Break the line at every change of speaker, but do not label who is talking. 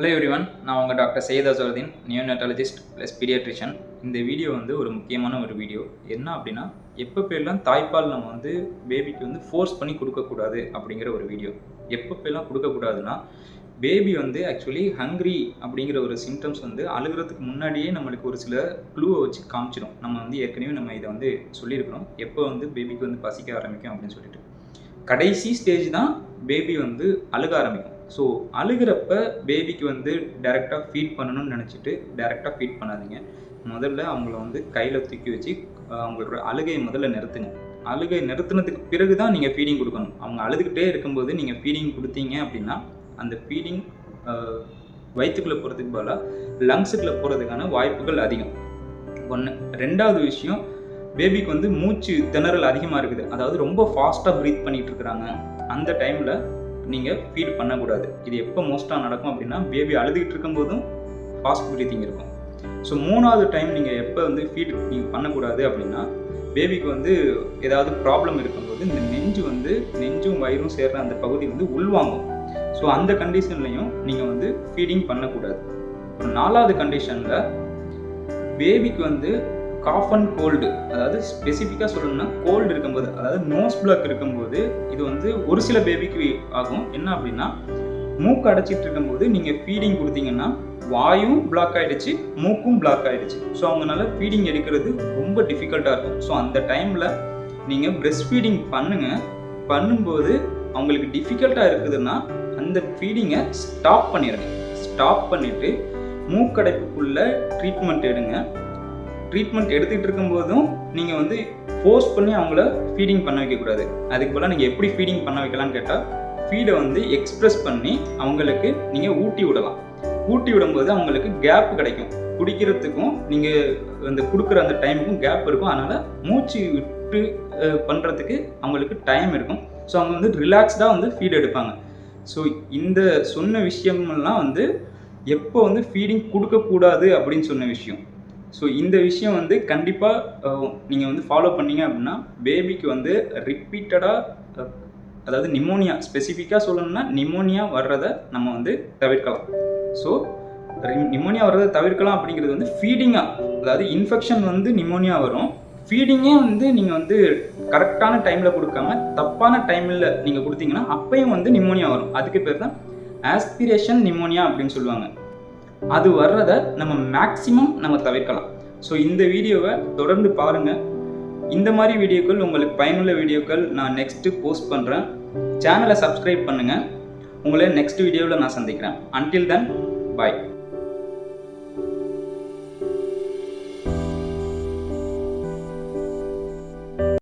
Hello everyone நான் உங்கள் doctor Syeda Azharuddin neonatologist plus pediatrician இந்த வீடியோ வந்து ஒரு முக்கியமான ஒரு வீடியோ என்ன அப்படின்னா எப்போ பேர்லாம் தாய்ப்பால் நம்ம வந்து பேபிக்கு வந்து ஃபோர்ஸ் பண்ணி கொடுக்கக்கூடாது அப்படிங்கிற ஒரு வீடியோ எப்போ பேர்லாம் கொடுக்கக்கூடாதுன்னா பேபி வந்து ஆக்சுவலி ஹங்க்ரி அப்படிங்கிற ஒரு சிம்டம்ஸ் வந்து அழுகிறதுக்கு முன்னாடியே நம்மளுக்கு ஒரு சில க்ளூவை வச்சு காமிச்சிடும் நம்ம வந்து ஏற்கனவே நம்ம இதை வந்து சொல்லியிருக்கிறோம். எப்போ வந்து பேபிக்கு வந்து பசிக்க ஆரம்பிக்கும் அப்படின்னு சொல்லிட்டு. கடைசி ஸ்டேஜ் தான் பேபி வந்து அழுக ஆரம்பிக்கும். ஸோ அழுகிறப்ப பேபிக்கு வந்து டைரெக்டாக ஃபீட் பண்ணணும்னு நினச்சிட்டு டைரெக்டாக ஃபீட் பண்ணாதீங்க. முதல்ல அவங்கள வந்து கையில் தூக்கி வச்சு அவங்களோட அழுகையை முதல்ல நிறுத்துங்க. அழுகை நிறுத்தினதுக்கு பிறகு தான் நீங்கள் ஃபீடிங் கொடுக்கணும். அவங்க அழுதுகிட்டே இருக்கும்போது நீங்கள் ஃபீடிங் கொடுத்தீங்க அப்படின்னா அந்த ஃபீடிங் வயிற்றுக்குள்ளே போகிறதுக்கு பதிலாக லங்ஸுக்குள்ளே போகிறதுக்கான வாய்ப்புகள் அதிகம். ஒன்று ரெண்டாவது விஷயம் பேபிக்கு வந்து மூச்சு திணறல் அதிகமாக இருக்குது. அதாவது ரொம்ப ஃபாஸ்ட்டாக ப்ரீத் பண்ணிகிட்டு இருக்கிறாங்க. அந்த டைமில் நீங்கள் ஃபீட் பண்ணக்கூடாது. இது எப்போ மோஸ்ட்டாக நடக்கும் அப்படின்னா பேபி அழுதுகிட்டு இருக்கும்போதும் ஃபாஸ்ட் ப்ரீத்திங் இருக்கும். ஸோ மூணாவது டைம் நீங்கள் எப்போ வந்து ஃபீட் நீங்கள் பண்ணக்கூடாது அப்படின்னா பேபிக்கு வந்து ஏதாவது ப்ராப்ளம் இருக்கும்போது இந்த நெஞ்சு வந்து நெஞ்சும் வயிறும் சேர்ற அந்த பகுதி வந்து உள்வாங்கும். ஸோ அந்த கண்டிஷன்லையும் நீங்கள் வந்து ஃபீடிங் பண்ணக்கூடாது. நாலாவது கண்டிஷனில் பேபிக்கு வந்து காஃப் அண்ட் கோல்டு அதாவது ஸ்பெசிஃபிக்காக சொல்லணும்னா கோல்டு இருக்கும்போது அதாவது நோஸ் பிளாக் இருக்கும்போது இது வந்து ஒரு சில பேபிக்கு ஆகும். என்ன அப்படின்னா மூக்கு அடைச்சிட்டு இருக்கும்போது நீங்கள் ஃபீடிங் கொடுத்தீங்கன்னா வாயும் பிளாக் ஆகிடுச்சு மூக்கும் பிளாக் ஆகிடுச்சு ஸோ அவங்களால ஃபீடிங் எடுக்கிறது ரொம்ப டிஃபிகல்ட்டாக இருக்கும். ஸோ அந்த டைமில் நீங்கள் பிரெஸ்ட் ஃபீடிங் பண்ணுங்கள் பண்ணும்போது அவங்களுக்கு டிஃபிகல்ட்டாக இருக்குதுன்னா அந்த ஃபீடிங்கை ஸ்டாப் பண்ணிடுங்க. ஸ்டாப் பண்ணிவிட்டு மூக்கடைப்புக்குள்ளே ட்ரீட்மெண்ட் எடுங்க. ட்ரீட்மெண்ட் எடுத்துகிட்டு இருக்கும்போதும் நீங்கள் வந்து ஃபோர்ஸ் பண்ணி அவங்கள ஃபீடிங் பண்ண வைக்கக்கூடாது. அதுக்கு பதிலாக நீங்கள் எப்படி ஃபீடிங் பண்ண வைக்கலாம்னு கேட்டால் ஃபீடை வந்து எக்ஸ்ப்ரெஸ் பண்ணி அவங்களுக்கு நீங்கள் ஊட்டி விடலாம். ஊட்டி விடும்போது அவங்களுக்கு கேப் கிடைக்கும். குடிக்கிறதுக்கும் நீங்கள் அந்த கொடுக்குற அந்த டைமுக்கும் கேப் இருக்கும். அதனால் மூச்சு விட்டு பண்ணுறதுக்கு அவங்களுக்கு டைம் இருக்கும். ஸோ அவங்க வந்து ரிலாக்ஸ்டாக வந்து ஃபீட் எடுப்பாங்க. ஸோ இந்த சொன்ன விஷயம்லாம் வந்து எப்போ வந்து ஃபீடிங் கொடுக்கக்கூடாது அப்படின்னு சொன்ன விஷயம். ஸோ இந்த விஷயம் வந்து கண்டிப்பாக நீங்கள் வந்து ஃபாலோ பண்ணீங்க அப்படின்னா பேபிக்கு வந்து ரிப்பீட்டடாக அதாவது நிமோனியா ஸ்பெசிஃபிக்காக சொல்லணும்னா நிமோனியா வர்றதை நம்ம வந்து தவிர்க்கலாம். ஸோ நிமோனியா வர்றதை தவிர்க்கலாம் அப்படிங்கிறது வந்து ஃபீடிங்காக அதாவது இன்ஃபெக்ஷன் வந்து நிமோனியா வரும். ஃபீடிங்கே வந்து நீங்கள் வந்து கரெக்டான டைமில் கொடுக்காம தப்பான டைமில் நீங்கள் கொடுத்தீங்கன்னா அப்பையும் வந்து நிமோனியா வரும். அதுக்கு பேர் தான் ஆஸ்பிரேஷன் நிமோனியா அப்படின்னு சொல்லுவாங்க. அது வர்றதை நம்ம மேக்ஸிமம் நம்ம தவிர்க்கலாம். ஸோ இந்த வீடியோவை தொடர்ந்து பாருங்கள் இந்த மாதிரி வீடியோக்கள் உங்களுக்கு பயனுள்ள வீடியோக்கள் நான் நெக்ஸ்ட்டு போஸ்ட் பண்ணுறேன் சேனலை சப்ஸ்கிரைப் பண்ணுங்கள் உங்களை நெக்ஸ்ட் வீடியோவில் நான் சந்திக்கிறேன். அன்டில் தென் பாய்